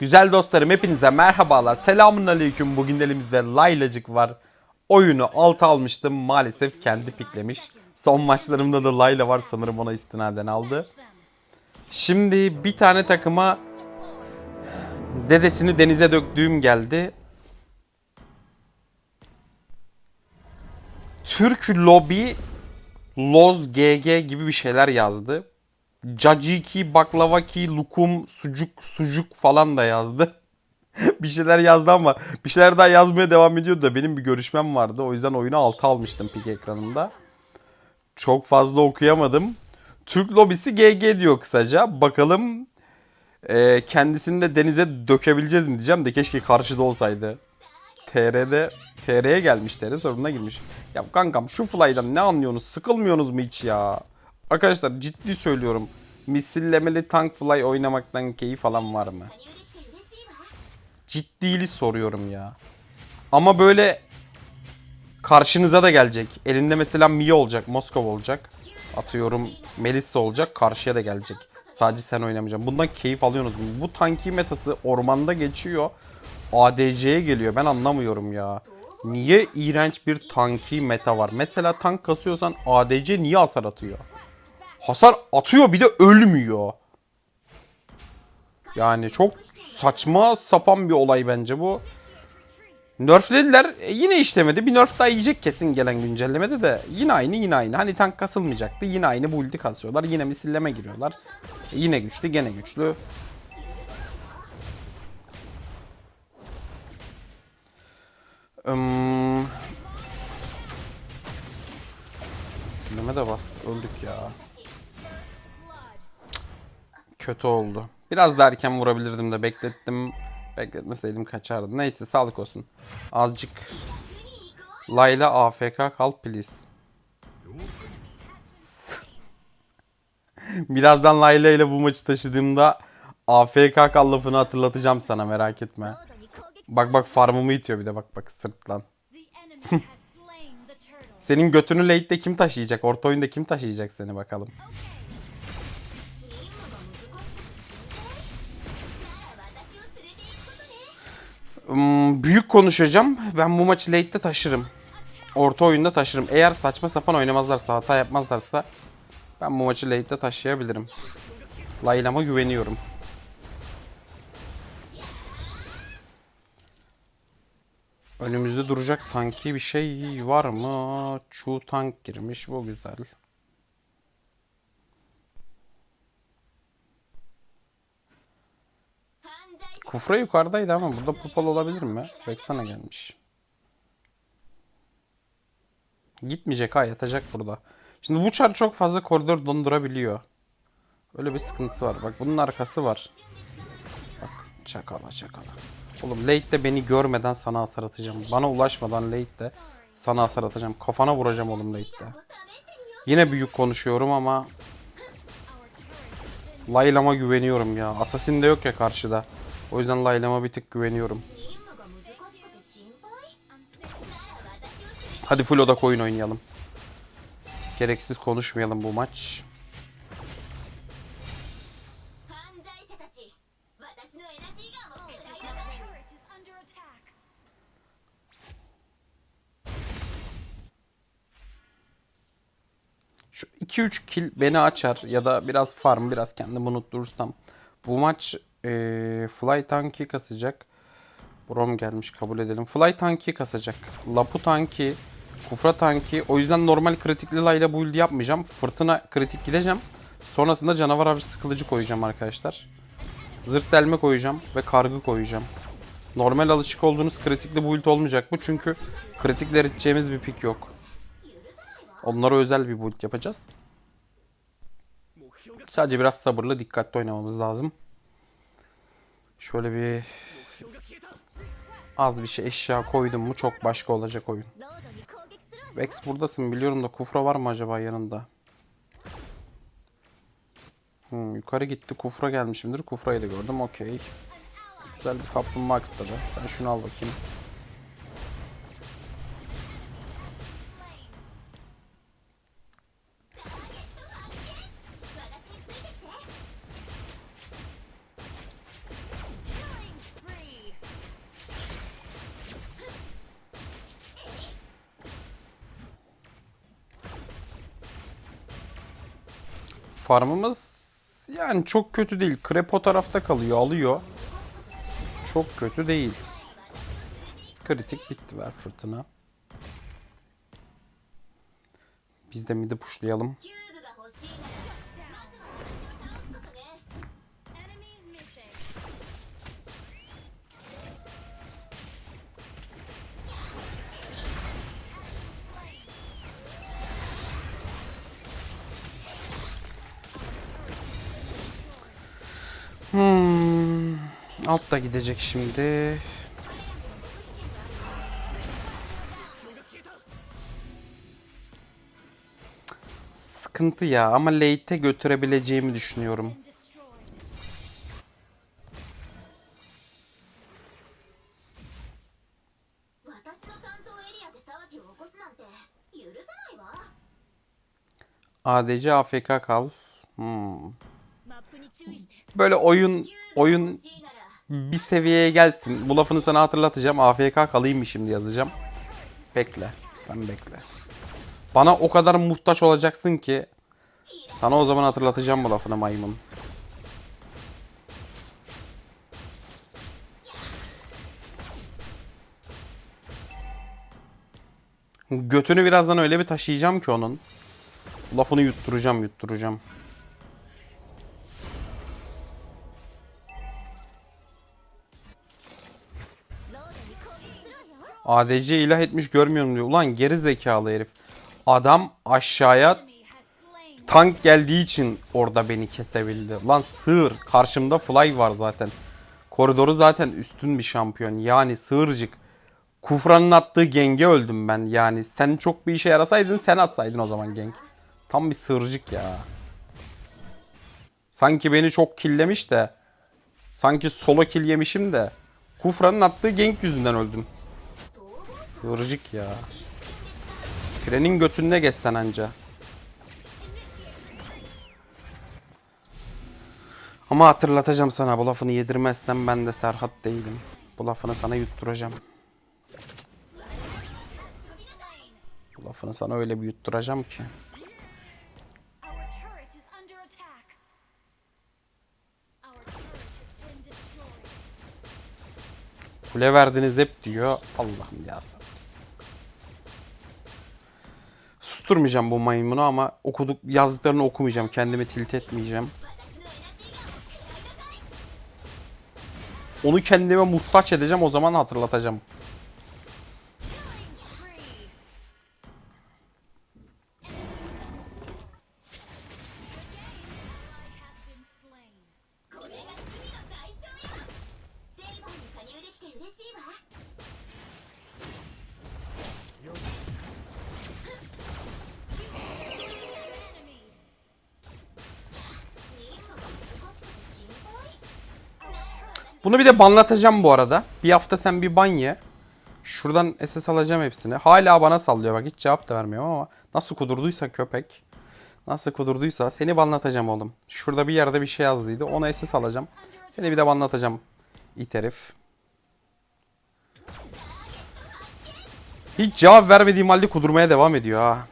Güzel dostlarım hepinize merhabalar. Selamun aleyküm. Bugün elimizde Laylacık var. Oyunu alt almıştım. Maalesef kendi piklemiş. Son maçlarımda da Layla var sanırım ona istinaden aldı. Şimdi bir tane takıma dedesini denize döktüğüm geldi. Türk Lobby Loz GG gibi bir şeyler yazdı. Caciki, baklavaki, lukum, sucuk, sucuk falan da yazdı. bir şeyler yazdı ama bir şeyler daha yazmaya devam ediyordu da benim bir görüşmem vardı. O yüzden oyunu altı almıştım pik ekranında. Çok fazla okuyamadım. Türk lobisi GG diyor kısaca. Bakalım e, kendisini de denize dökebileceğiz mi diyeceğim de keşke karşıda olsaydı. TR'de TR'ye gelmiş TR sorununa girmiş. Ya kankam şu fly'dan ne anlıyorsunuz? Sıkılmıyorsunuz mu hiç ya? Arkadaşlar ciddi söylüyorum. Misillemeli tank fly oynamaktan keyif falan var mı? Ciddili soruyorum ya. Ama böyle karşınıza da gelecek. Elinde mesela Mia olacak, Moskova olacak. Atıyorum Melissa olacak, karşıya da gelecek. Sadece sen oynamayacaksın. Bundan keyif alıyorsunuz mu? Bu tanki metası ormanda geçiyor. ADC'ye geliyor. Ben anlamıyorum ya. Niye iğrenç bir tanki meta var? Mesela tank kasıyorsan ADC niye hasar atıyor? Hasar atıyor bir de ölmüyor. Yani çok saçma sapan bir olay bence bu. Nerflediler. E, yine işlemedi. Bir nerf daha yiyecek kesin gelen güncellemede de. Yine aynı yine aynı. Hani tank kasılmayacaktı. Yine aynı bu ulti kasıyorlar. Yine misilleme giriyorlar. E, yine güçlü gene güçlü. Misilleme de bastı. Öldük ya. Kötü oldu. Biraz da erken vurabilirdim de beklettim. Bekletmeseydim kaçardı. Neyse sağlık olsun. Azıcık. Layla AFK kal please. Birazdan Layla ile bu maçı taşıdığımda AFK kal lafını hatırlatacağım sana merak etme. Bak bak farmımı itiyor bir de bak bak sırtlan. Senin götünü late'de kim taşıyacak? Orta oyunda kim taşıyacak seni bakalım. Hmm, büyük konuşacağım. Ben bu maçı late'de taşırım. Orta oyunda taşırım. Eğer saçma sapan oynamazlarsa, hata yapmazlarsa ben bu maçı late'de taşıyabilirim. Layla'ma güveniyorum. Önümüzde duracak tanki bir şey var mı? Chu tank girmiş. Bu güzel. Kufra yukarıdaydı ama burada popol olabilir mi? Baksana gelmiş. Gitmeyecek ha yatacak burada. Şimdi bu çar çok fazla koridor dondurabiliyor. Öyle bir sıkıntısı var. Bak bunun arkası var. Bak çakala çakala. Oğlum late'de beni görmeden sana hasar atacağım. Bana ulaşmadan late'de sana hasar atacağım. Kafana vuracağım oğlum late'de. Yine büyük konuşuyorum ama Layla'ma güveniyorum ya. Assassin de yok ya karşıda. O yüzden Layla'ma bir tık güveniyorum. Hadi full odak oyun oynayalım. Gereksiz konuşmayalım bu maç. Şu 2-3 kill beni açar ya da biraz farm biraz kendimi unutturursam. Bu maç ee, Fly Tank'i kasacak. Brom gelmiş kabul edelim. Fly Tank'i kasacak. Lapu Tank'i, Kufra Tank'i. O yüzden normal kritikli ile build yapmayacağım. Fırtına kritik gideceğim. Sonrasında canavar avcısı kılıcı koyacağım arkadaşlar. Zırt delme koyacağım ve kargı koyacağım. Normal alışık olduğunuz kritikli build olmayacak bu çünkü kritikler edeceğimiz bir pik yok. Onlara özel bir build yapacağız. Sadece biraz sabırlı, dikkatli oynamamız lazım. Şöyle bir az bir şey eşya koydum mu çok başka olacak oyun. Vex buradasın biliyorum da Kufra var mı acaba yanında? Hmm, yukarı gitti Kufra gelmişimdir. Kufra'yı da gördüm okey. Güzel bir kaplumbağa kıtladı. Sen şunu al bakayım. Farmımız yani çok kötü değil. Krep o tarafta kalıyor, alıyor. Çok kötü değil. Kritik bitti ver fırtına. Biz de midi pushlayalım. Alt da gidecek şimdi. Sıkıntı ya ama late'e götürebileceğimi düşünüyorum. ADC AFK kal. Hmm. Böyle oyun oyun bir seviyeye gelsin. Bu lafını sana hatırlatacağım. AFK kalayım mı şimdi yazacağım. Bekle. Sen bekle. Bana o kadar muhtaç olacaksın ki sana o zaman hatırlatacağım bu lafını maymun. Götünü birazdan öyle bir taşıyacağım ki onun. Lafını yutturacağım, yutturacağım. ADC ilah etmiş görmüyorum diyor. Ulan geri zekalı herif. Adam aşağıya tank geldiği için orada beni kesebildi. Ulan sığır. Karşımda fly var zaten. Koridoru zaten üstün bir şampiyon. Yani sığırcık. Kufranın attığı genge öldüm ben. Yani sen çok bir işe yarasaydın sen atsaydın o zaman genk. Tam bir sığırcık ya. Sanki beni çok killemiş de. Sanki solo kill yemişim de. Kufranın attığı genk yüzünden öldüm. Sığırcık ya. Krenin götünde geçsen anca. Ama hatırlatacağım sana bu lafını yedirmezsem ben de Serhat değilim. Bu lafını sana yutturacağım. Bu lafını sana öyle bir yutturacağım ki. Kule verdiniz hep diyor. Allah'ım ya Susturmayacağım bu maymunu ama okuduk yazdıklarını okumayacağım. Kendimi tilt etmeyeceğim. Onu kendime muhtaç edeceğim o zaman hatırlatacağım. De banlatacağım bu arada. Bir hafta sen bir ban ye. Şuradan SS alacağım hepsini. Hala bana sallıyor bak hiç cevap da vermiyorum ama nasıl kudurduysa köpek. Nasıl kudurduysa seni banlatacağım oğlum. Şurada bir yerde bir şey yazdıydı. Ona SS alacağım. Seni bir de banlatacağım. İt herif. Hiç cevap vermediğim halde kudurmaya devam ediyor ha.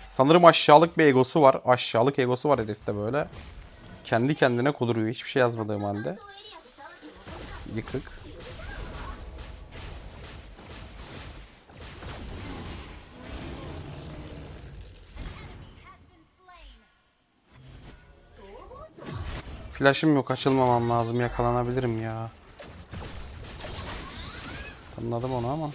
Sanırım aşağılık bir egosu var. Aşağılık egosu var herifte böyle. Kendi kendine kuduruyor hiçbir şey yazmadığım halde yıkık. Flash'ım yok açılmamam lazım yakalanabilirim ya. Anladım onu ama.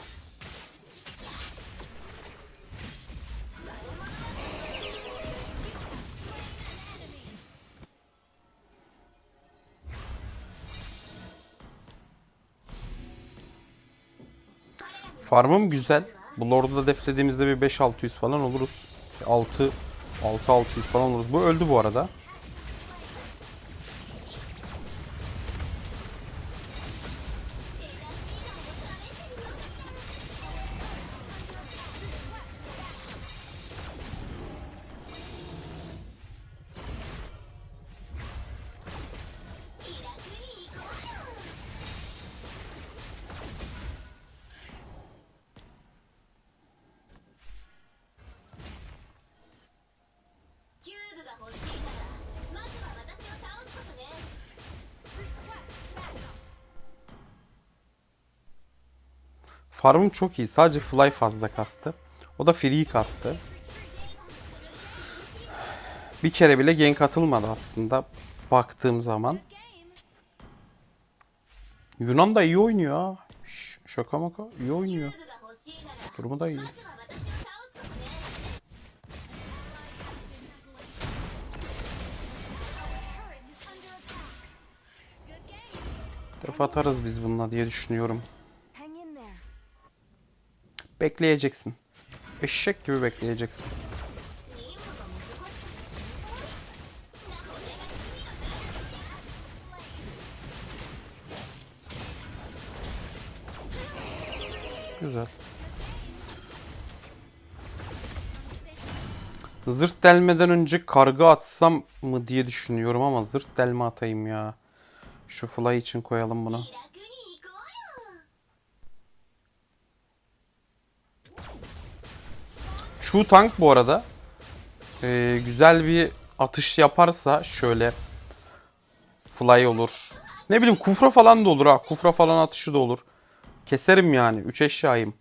Farmım güzel. Bu Lord'u da deflediğimizde bir 5-600 falan oluruz. 6 6-600 falan oluruz. Bu öldü bu arada. Farmım çok iyi. Sadece fly fazla kastı. O da free kastı. Bir kere bile gank atılmadı aslında baktığım zaman. Yunan da iyi oynuyor ha. Şaka maka iyi oynuyor. Durumu da iyi. Def atarız biz bununla diye düşünüyorum. Bekleyeceksin. Eşek gibi bekleyeceksin. Güzel. Zırt delmeden önce karga atsam mı diye düşünüyorum ama zırt delme atayım ya. Şu fly için koyalım bunu. Chu Tank bu arada ee, güzel bir atış yaparsa şöyle fly olur. Ne bileyim kufra falan da olur ha. Kufra falan atışı da olur. Keserim yani. 3 eşyayım.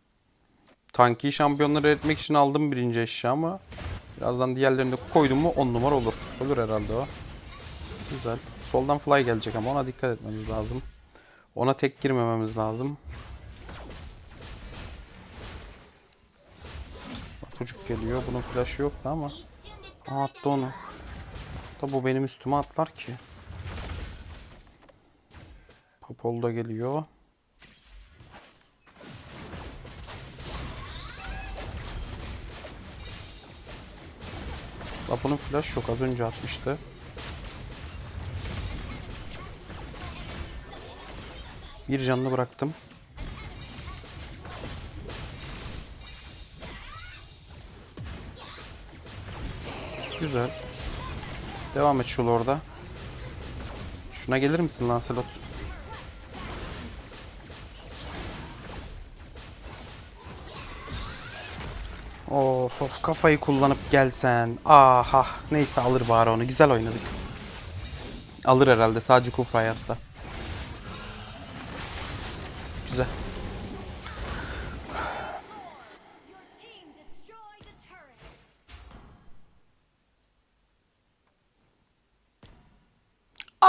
Tanki şampiyonları etmek için aldım birinci eşya ama birazdan diğerlerini de koydum mu 10 numara olur. Olur herhalde o. Güzel. Soldan fly gelecek ama ona dikkat etmemiz lazım. Ona tek girmememiz lazım. çocuk geliyor. Bunun flash'ı yoktu ama. Aa, attı onu. Da bu benim üstüme atlar ki. Popol da geliyor. La bunun flash yok az önce atmıştı. Bir canlı bıraktım. Güzel. Devam et şul orada. Şuna gelir misin Lancelot? Of of kafayı kullanıp gelsen. Aha neyse alır bari onu. Güzel oynadık. Alır herhalde sadece Kufa hayatta.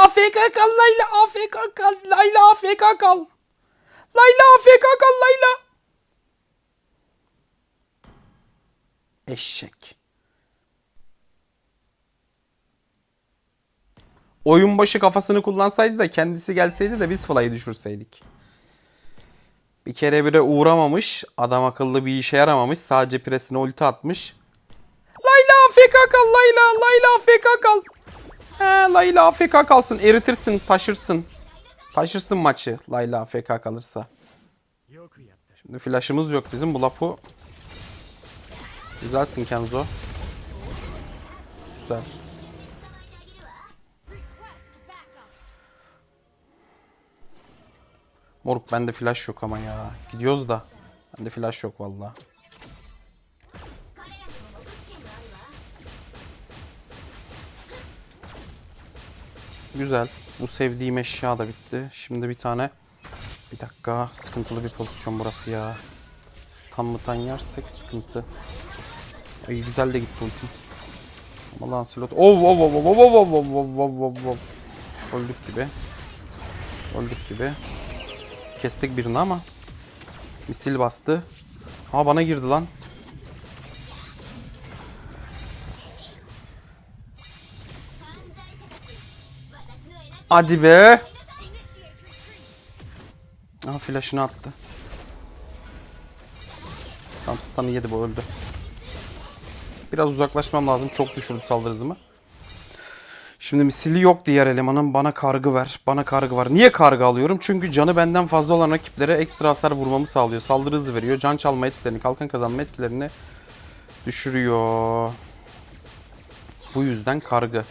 AFK kal Layla AFK kal Layla AFK kal. Layla AFK kal Layla. Eşek. Oyun başı kafasını kullansaydı da kendisi gelseydi de biz fly'ı düşürseydik. Bir kere bile uğramamış. Adam akıllı bir işe yaramamış. Sadece presine ulti atmış. Layla AFK kal Layla. Layla AFK kal. He Layla AFK kalsın. Eritirsin, taşırsın. Taşırsın maçı Layla AFK kalırsa. Şimdi flash'ımız yok bizim. Bu lapu. Güzelsin Kenzo. Güzel. Moruk bende flash yok ama ya. Gidiyoruz da. Bende flash yok valla. Güzel. Bu sevdiğim eşya da bitti. Şimdi bir tane... Bir dakika. Sıkıntılı bir pozisyon burası ya. Stun mıtan yersek sıkıntı. Ay güzel de gitti ultim. Ama Lancelot... Oh, oh, oh, oh, oh, oh, oh, oh, oh, oh, oh, oh. Öldük gibi. Öldük gibi. Kestik birini ama. Misil bastı. Ha bana girdi lan. Hadi be. Aha flash'ını attı. Tam stun'ı yedi bu öldü. Biraz uzaklaşmam lazım. Çok düşürdü saldırı hızımı. Şimdi misili yok diğer elemanın. Bana kargı ver. Bana kargı var. Niye kargı alıyorum? Çünkü canı benden fazla olan rakiplere ekstra hasar vurmamı sağlıyor. Saldırı hızı veriyor. Can çalma etkilerini, kalkan kazanma etkilerini düşürüyor. Bu yüzden kargı.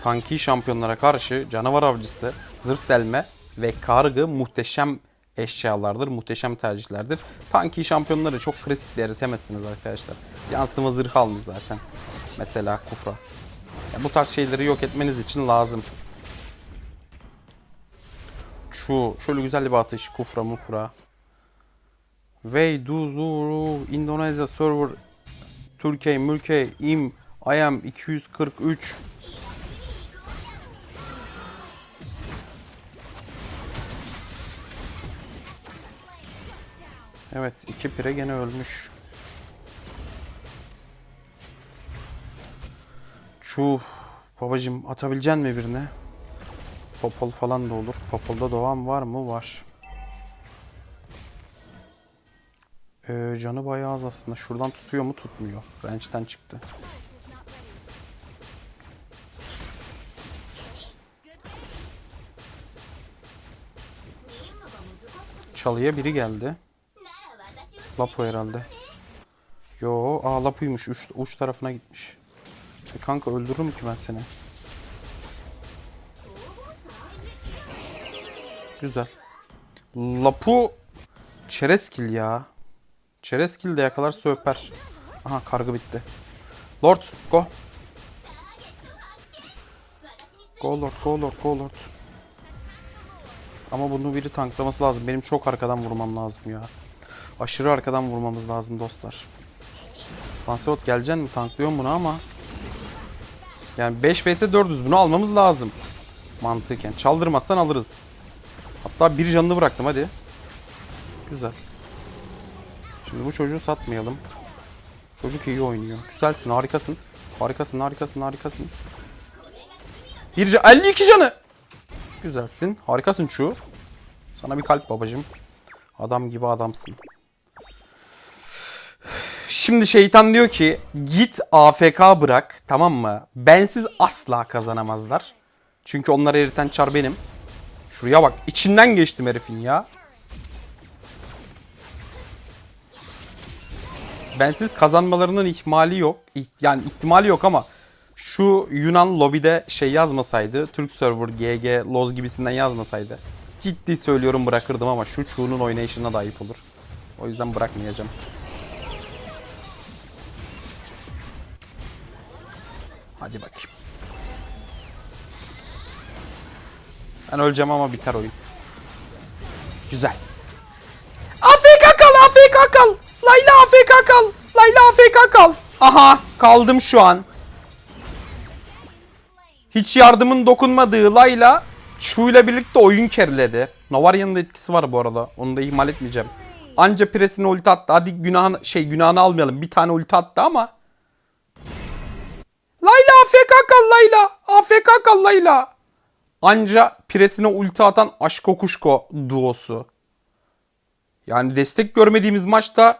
Tanki şampiyonlara karşı canavar avcısı, zırt delme ve kargı muhteşem eşyalardır, muhteşem tercihlerdir. Tanki şampiyonları çok kritik bir eritemezsiniz arkadaşlar. Yansıma zırh almış zaten. Mesela Kufra. Ya bu tarz şeyleri yok etmeniz için lazım. Şu, şöyle güzel bir atış. Kufra mufra. Wey du zuru Indonezya server Türkiye mülke im I am 243 Evet iki pire gene ölmüş. Çuh. Babacım atabilecek mi birine? Popol falan da olur. Popol'da doğan var mı? Var. Ee, canı bayağı az aslında. Şuradan tutuyor mu? Tutmuyor. Range'den çıktı. Çalıya biri geldi. Lapo herhalde. Yo, aa Lapo'ymuş. Uç, uç tarafına gitmiş. E kanka öldürürüm ki ben seni. Güzel. Lapu Çereskil ya. Çereskil de yakalarsa öper. Aha kargı bitti. Lord go. Go Lord go Lord go Lord. Ama bunu biri tanklaması lazım. Benim çok arkadan vurmam lazım ya. Aşırı arkadan vurmamız lazım dostlar. Lancelot geleceksin mi? Tanklıyorum bunu ama. Yani 5 vs 400 bunu almamız lazım. Mantıken. Çaldırmazsan alırız. Hatta bir canını bıraktım hadi. Güzel. Şimdi bu çocuğu satmayalım. Çocuk iyi oynuyor. Güzelsin harikasın. Harikasın harikasın harikasın. Bir can 52 canı. Güzelsin. Harikasın Chu. Sana bir kalp babacım. Adam gibi adamsın. Şimdi şeytan diyor ki git AFK bırak tamam mı? Bensiz asla kazanamazlar. Çünkü onları eriten çar benim. Şuraya bak içinden geçtim herifin ya. Bensiz kazanmalarının ihmali yok. Yani ihtimali yok ama şu Yunan lobide şey yazmasaydı, Türk server, GG, Loz gibisinden yazmasaydı ciddi söylüyorum bırakırdım ama şu Chu'nun oynayışına da ayıp olur. O yüzden bırakmayacağım. Hadi bakayım. Ben öleceğim ama biter oyun. Güzel. AFK kal, AFK kal. Layla AFK kal. Layla AFK kal. Aha, kaldım şu an. Hiç yardımın dokunmadığı Layla Chu ile birlikte oyun keriledi. Novarya'nın etkisi var bu arada. Onu da ihmal etmeyeceğim. Anca presine ulti attı. Hadi günahını, şey günahını almayalım. Bir tane ulti attı ama. Layla AFK kal Layla. AFK kal Layla. Anca presine ulti atan Aşko Kuşko duosu. Yani destek görmediğimiz maçta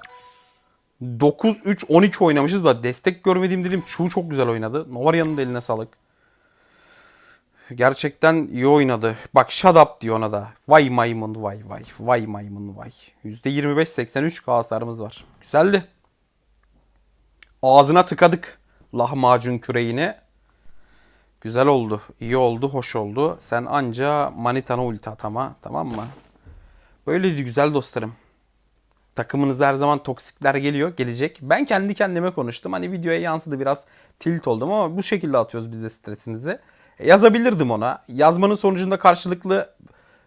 9-3-12 oynamışız da destek görmediğim dedim Chu çok güzel oynadı. Novarya'nın da eline sağlık. Gerçekten iyi oynadı. Bak shut up diyor ona da. Vay maymun vay vay. Vay maymun vay. %25-83 hasarımız var. Güzeldi. Ağzına tıkadık lahmacun küreğini. Güzel oldu. iyi oldu. Hoş oldu. Sen anca manitana ulti atama. Tamam mı? Böyleydi güzel dostlarım. Takımınızda her zaman toksikler geliyor, gelecek. Ben kendi kendime konuştum. Hani videoya yansıdı biraz tilt oldum ama bu şekilde atıyoruz biz de stresimizi. E, yazabilirdim ona. Yazmanın sonucunda karşılıklı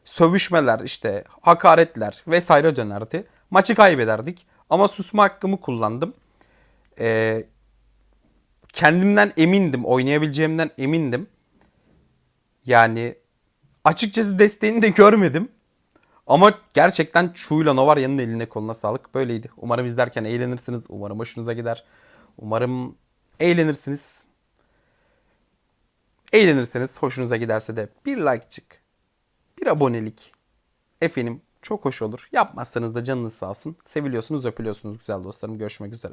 sövüşmeler, işte hakaretler vesaire dönerdi. Maçı kaybederdik. Ama susma hakkımı kullandım. Ee, kendimden emindim, oynayabileceğimden emindim. Yani açıkçası desteğini de görmedim. Ama gerçekten Chu'yla Novarya'nın eline koluna sağlık. Böyleydi. Umarım izlerken eğlenirsiniz. Umarım hoşunuza gider. Umarım eğlenirsiniz. Eğlenirseniz hoşunuza giderse de bir like'cık, bir abonelik. Efendim çok hoş olur. Yapmazsanız da canınız sağ olsun. Seviliyorsunuz, öpülüyorsunuz güzel dostlarım. Görüşmek üzere.